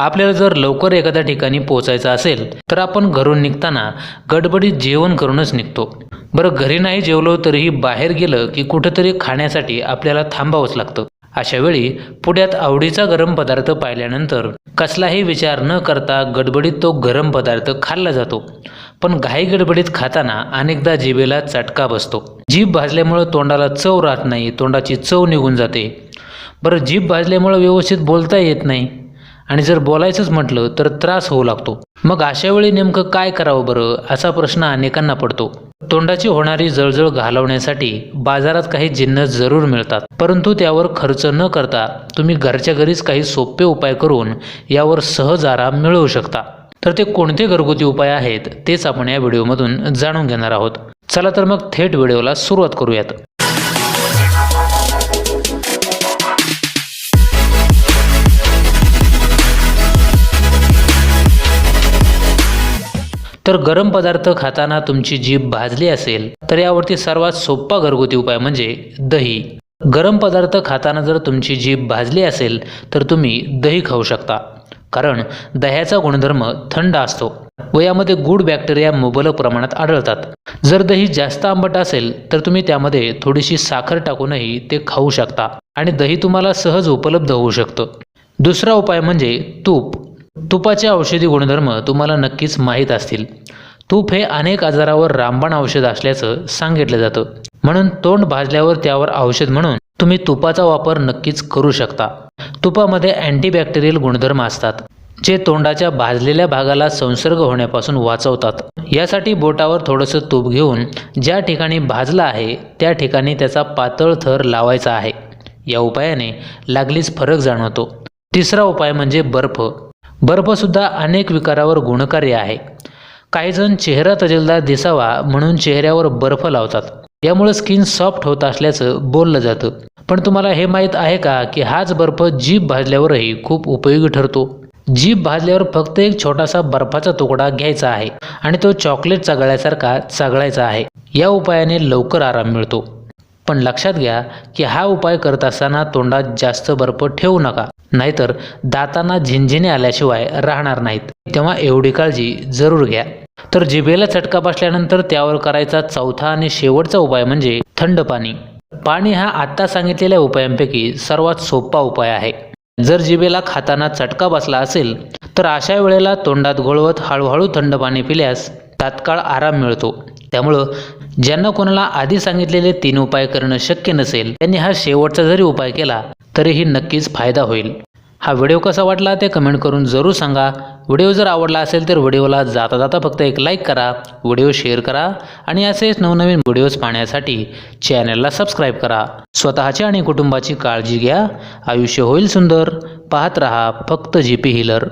आपल्याला जर लवकर एखाद्या ठिकाणी पोहोचायचं असेल तर आपण घरून निघताना गडबडीत जेवण करूनच निघतो. बरं घरी नाही जेवलो तरीही बाहेर गेलं की कुठंतरी खाण्यासाठी आपल्याला थांबावंच लागतं. अशा वेळी पुढ्यात आवडीचा गरम पदार्थ पाहिल्यानंतर कसलाही विचार न करता गडबडीत तो गरम पदार्थ खाल्ला जातो. पण घाई गडबडीत खाताना अनेकदा जिभेला चटका बसतो. जीभ भाजल्यामुळं तोंडाला चव राहत नाही तोंडाची चव निघून जाते. बरं जीभ भाजल्यामुळं व्यवस्थित बोलता येत नाही. आणि जर बोलायचंच म्हटलं तर त्रास होऊ लागतो. मग अशा वेळी नेमकं काय करावं बरं? असा प्रश्न अनेकांना पडतो. तोंडाची होणारी जळजळ घालवण्यासाठी बाजारात काही जिन्नस जरूर मिळतात. परंतु त्यावर खर्च न करता तुम्ही घरच्या घरीच काही सोपे उपाय करून यावर सहज आराम मिळवू शकता. तर ते कोणते घरगुती उपाय आहेत तेच आपण या व्हिडिओमधून जाणून घेणार आहोत. चला तर मग थेट व्हिडिओला सुरुवात करूयात. तर गरम पदार्थ खाताना तुमची जीभ भाजली असेल तर यावरती सर्वात सोपा घरगुती उपाय म्हणजे दही. गरम पदार्थ खाताना जर तुमची जीभ भाजली असेल तर तुम्ही दही खाऊ शकता. कारण दह्याचा गुणधर्म थंड असतो व यामध्ये गुड बॅक्टेरिया मुबलक प्रमाणात आढळतात. जर दही जास्त आंबट असेल तर तुम्ही त्यामध्ये थोडीशी साखर टाकूनही ते खाऊ शकता आणि दही तुम्हाला सहज उपलब्ध होऊ शकतं. दुसरा उपाय म्हणजे तूप. तुपाचे औषधी गुणधर्म तुम्हाला नक्कीच माहीत असतील. तूप हे अनेक आजारावर रामबाण औषध असल्याचं सांगितलं जातं. म्हणून तोंड भाजल्यावर त्यावर औषध म्हणून तुम्ही तुपाचा वापर नक्कीच करू शकता. तुपामध्ये अँटीबॅक्टेरियल गुणधर्म असतात जे तोंडाच्या भाजलेल्या भागाला संसर्ग होण्यापासून वाचवतात. यासाठी बोटावर थोडंसं तूप घेऊन ज्या ठिकाणी भाजलं आहे त्या ठिकाणी त्याचा पातळ थर लावायचा आहे. या उपायाने लागलीच फरक जाणवतो. तिसरा उपाय म्हणजे बर्फ. बर्फसुद्धा अनेक विकारावर गुणकारी आहे. काहीजण चेहरा तजेलदार दिसावा म्हणून चेहऱ्यावर बर्फ लावतात. यामुळे स्किन सॉफ्ट होत असल्याचं बोललं जातं. पण तुम्हाला हे माहीत आहे का की हाच बर्फ जीभ भाजल्यावरही खूप उपयोगी ठरतो? जीभ भाजल्यावर फक्त एक छोटासा बर्फाचा तुकडा घ्यायचा आहे आणि तो चॉकलेट चघळल्यासारखा चघळायचा आहे. या उपायाने लवकर आराम मिळतो. पण लक्षात घ्या की हा उपाय करत असताना तोंडात जास्त बर्फ ठेवू नका. नाहीतर दातांना झिंझिने आल्याशिवाय राहणार नाहीत. तेव्हा एवढी काळजी जरूर घ्या. तर जिभेला चटका बसल्यानंतर त्यावर करायचा चौथा आणि शेवटचा उपाय म्हणजे थंड पाणी. पाणी हा आत्ता सांगितलेल्या उपायांपैकी सर्वात सोपा उपाय आहे. जर जिभेला खाताना चटका बसला असेल तर अशा वेळेला तोंडात घोळवत हळूहळू थंड पाणी पिल्यास तात्काळ आराम मिळतो. त्यामुळं ज्यांना कोणाला आधी सांगितलेले तीन उपाय करणं शक्य नसेल त्यांनी हा शेवटचा जरी उपाय केला तरीही नक्कीच फायदा होईल. हा व्हिडिओ कसा वाटला ते कमेंट करून जरूर सांगा. व्हिडिओ जर आवडला असेल तर व्हिडिओला जाता जाता फक्त एक लाईक करा व्हिडिओ शेअर करा आणि असेच नवनवीन व्हिडिओज पाहण्यासाठी चॅनलला सबस्क्राईब करा. स्वतःची आणि कुटुंबाची काळजी घ्या. आयुष्य होईल सुंदर. पाहत रहा फक्त जी पी हिलर.